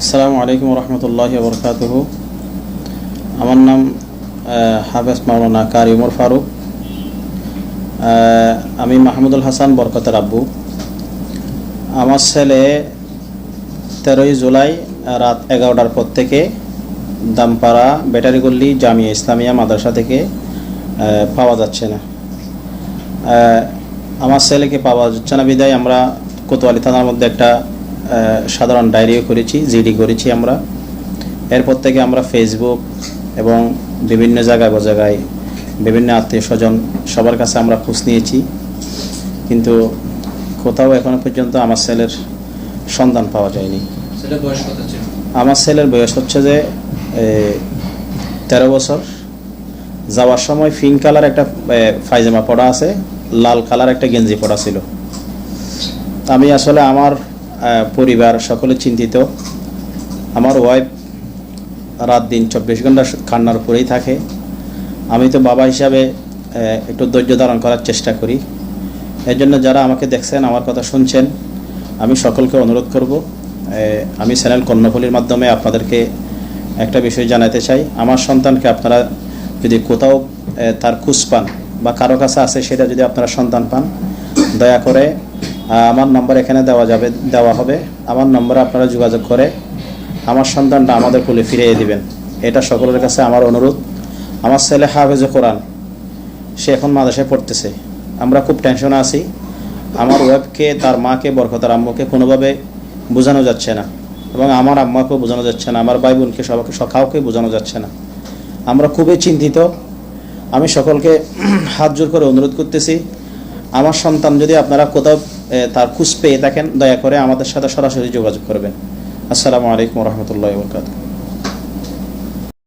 আসসালামু আলাইকুম রহমতুল্লাহ বরকাত আমার নাম হাফেজ মাওলানা কারি উমর ফারুক। আমি মাহমুদুল হাসান বরকতের আব্বু। আমার ছেলে তেরোই জুলাই রাত এগারোটার পর থেকে দামপাড়া ব্যাটারি গল্লি জামিয়া ইসলামিয়া মাদ্রাসা থেকে পাওয়া যাচ্ছে না। আমার ছেলেকে পাওয়া যাচ্ছে না। বিদায় আমরা কোতোয়ালি থানার মধ্যে একটা সাধারণ ডায়েরিও করেছি জিডি করেছি আমরা। এরপর থেকে আমরা ফেসবুক এবং বিভিন্ন জায়গায় জায়গায় বিভিন্ন আত্মীয় স্বজন সবার কাছে আমরা খোঁজ নিয়েছি। কিন্তু কোথাও এখনও পর্যন্ত আমার ছেলের সন্ধান পাওয়া যায়নি। সেটা বয়স কত ছিল? আমার ছেলের বয়স হচ্ছে যে তেরো বছর। যাওয়ার সময় পিঙ্ক কালার একটা পায়জামা পরা আছে লাল কালার একটা গেঞ্জি পরা ছিল। আমি আসলে আমার পরিবার সকলে চিন্তিত। আমার ওয়াইফ রাত দিন চব্বিশ ঘণ্টা কান্নার উপরেই থাকে। আমি তো বাবা হিসাবে একটু ধৈর্য ধারণ করার চেষ্টা করি। এর জন্য যারা আমাকে দেখছেন, আমার কথা শুনছেন, আমি সকলকে অনুরোধ করব আমি চ্যানেল কর্ণফুলির মাধ্যমে আপনাদেরকে একটা বিষয় জানাতে চাই। আমার সন্তানকে আপনারা যদি কোথাও তার খুঁজ পান বা কারও কাছে আছে সেটা যদি আপনারা সন্তান পান, দয়া করে আমার নম্বর এখানে দেওয়া যাবে, দেওয়া হবে। আমার নম্বরে আপনারা যোগাযোগ করে আমার সন্তানটা আমাদের কোলে ফিরিয়ে দিবেন। এটা সকলের কাছে আমার অনুরোধ। আমার ছেলে হাফেজে কোরআন, সে এখন মাদ্রাসায় পড়তেছে। আমরা খুব টেনশনে আছি। আমার ওয়েবকে তার মাকে বরকতার আম্মুকে কোনোভাবে বোঝানো যাচ্ছে না। এবং আমার আম্মাকেও বোঝানো যাচ্ছে না। আমার ভাই বোনকে সবাইকে কাউকে বোঝানো যাচ্ছে না। আমরা খুবই চিন্তিত। আমি সকলকে হাত জোর করে অনুরোধ করতেছি। আমার সন্তান যদি আপনারা কোথাও তার খুঁজ পেয়ে থাকেন, দয়া করে আমাদের সাথে সরাসরি যোগাযোগ করবেন। আসসালামু আলাইকুম রহমতুল্লাহ বরকাত